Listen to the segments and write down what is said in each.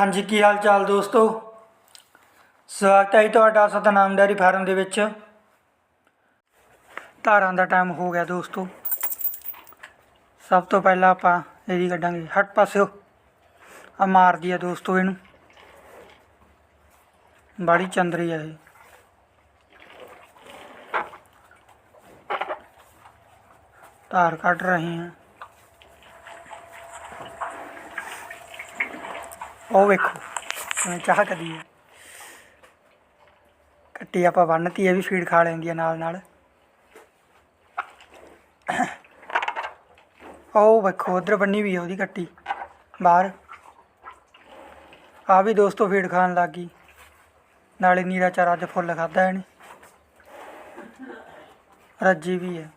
ਹਾਂਜੀ, ਕੀ ਹਾਲ ਚਾਲ ਦੋਸਤੋ? ਸਵਾਗਤ ਹੈ ਜੀ ਤੁਹਾਡਾ ਸਤਨਾਮ ਡੈਰੀ ਫਾਰਮ ਦੇ ਵਿੱਚ। ਧਾਰਾਂ ਦਾ ਟਾਈਮ ਹੋ ਗਿਆ ਦੋਸਤੋ। ਸਭ ਤੋਂ ਪਹਿਲਾਂ ਆਪਾਂ ਇਹਦੀ ਕੱਢਾਂਗੇ। ਹਟ ਪਾਸਿਓ। ਆ ਮਾਰਦੀ ਆ ਦੋਸਤੋ ਇਹਨੂੰ। ਬੜੀ ਚੰਦਰੀ ਆ ਇਹ। ਧਾਰ ਕੱਢ ਰਹੇ ਹਾਂ। ਉਹ ਵੇਖੋ ਕਿਵੇਂ ਚਾਹ ਕਦੀ ਹੈ। ਕੱਟੀ ਆਪਾਂ ਬੰਨਤੀ, ਇਹ ਵੀ ਫੀਡ ਖਾ ਲੈਂਦੀ ਹੈ ਨਾਲ ਨਾਲ। ਉਹ ਵੇਖੋ, ਉਧਰ ਬੰਨੀ ਵੀ ਹੈ ਉਹਦੀ ਕੱਟੀ, ਬਾਹਰ। ਆ ਵੀ ਦੋਸਤੋ ਫੀਡ ਖਾਣ ਲੱਗ ਗਈ। ਨਾਲੇ ਨੀਰਾ ਚਾਰਾ ਅੱਜ ਫੁੱਲ ਖਾਦਾ ਇਹਨੇ। ਰੱਜੀ ਵੀ ਹੈ।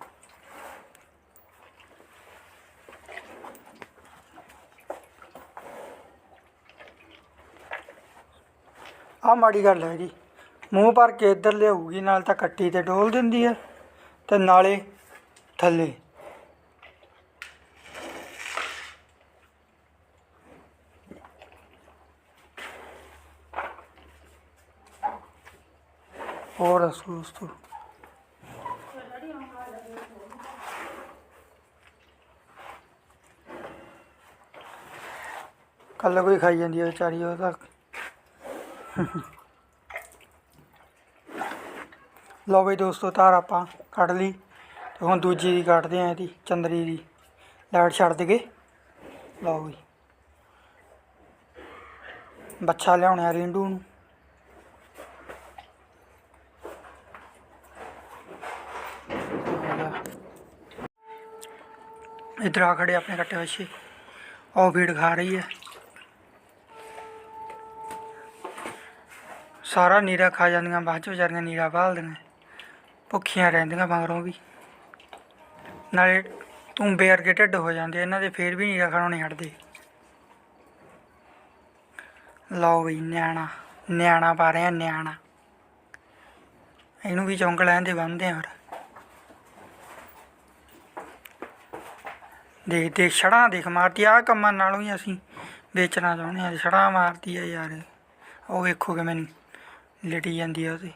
ਆਹ ਮਾੜੀ ਗੱਲ ਹੈ ਜੀ। ਮੂੰਹ ਭਰ ਕੇ ਇੱਧਰ ਲਿਆਊਗੀ, ਨਾਲ ਤਾਂ ਕੱਟੀ ਤੇ ਡੋਲ ਦਿੰਦੀ ਹੈ ਤੇ ਨਾਲੇ ਥੱਲੇ। ਹੋਰ ਦੱਸੋ ਦੋਸਤੋ? ਕੱਲ ਕੋਈ ਖਾਈ ਜਾਂਦੀ ਹੈ ਵਿਚਾਰੀ, ਉਹ ਤਾਂ ਲਓ ਬਈ ਦੋਸਤੋ, ਤਾਰ ਆਪਾਂ ਕੱਢ ਲਈ ਤੇ ਹੁਣ ਦੂਜੀ ਦੀ ਕੱਢਦੇ ਆਂ ਇਹਦੀ, ਚੰਦਰੀ ਦੀ। ਲਾਈਟ ਛੱਡ ਦੇਗੇ। ਲਓ ਬਈ। ਬੱਚਾ ਲਿਆਉਣਾ ਰਿੰਡੂ ਨੂੰ। ਇਧਰ ਆ ਖੜੇ ਆਪਣੇ ਕੱਟੇ ਵੱਛੇ। ਉਹ ਫੀਡ ਖਾ ਰਹੀ ਹੈ। ਸਾਰਾ ਨੀਰਾ ਖਾ ਜਾਂਦੀਆਂ, ਬਾਅਦ ਚ ਵਿਚਾਰੀਆਂ ਨੀਰਾ ਭਾਲਦੀਆਂ। ਭੁੱਖੀਆਂ ਰਹਿੰਦੀਆਂ ਮਗਰੋਂ ਵੀ। ਨਾਲੇ ਤੁੰਬੇ ਵਰਗੇ ਢਿੱਡ ਹੋ ਜਾਂਦੇ, ਇਹਨਾਂ ਦੇ ਫੇਰ ਵੀ ਨੀਰਾ ਖਾਣੋਂ ਨਹੀਂ ਹਟਦੇ। ਲਓ ਵੀ ਨਿਆਣਾ ਨਿਆਣਾ ਪਾ ਰਹੇ ਆ, ਨਿਆਣਾ। ਇਹਨੂੰ ਵੀ ਚੌਂਕ ਲੈਣ ਦੇ ਬੰਨਦੇ ਆ ਫਿਰ ਦੇਖ ਦੇਖ ਛੜਾਂ ਦੇਖ ਮਾਰਤੀ ਆ ਕੰਮਾਂ ਨਾਲੋਂ ਹੀ ਅਸੀਂ ਵੇਚਣਾ ਚਾਹੁੰਦੇ ਆ ਛੜਾਂ ਮਾਰਤੀ ਆ ਯਾਰ। ਉਹ ਵੇਖੋ ਕਿਵੇਂ ਲਟੀ ਜਾਂਦੀ ਆ ਉਹਦੇ।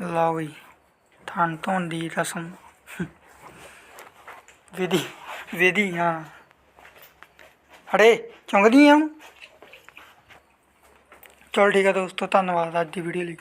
ਲਓ ਬਈ, ਥਣ ਧੋਣ ਦੀ ਰਸਮ। ਵਿਧੀ ਵਿਧੀ, ਹਾਂ। ਅੜੇ ਚੁੰਗਦੀ ਆ ਚਲ ਠੀਕ ਆ ਦੋਸਤੋ, ਧੰਨਵਾਦ ਅੱਜ ਦੀ ਵੀਡੀਓ ਲਈ।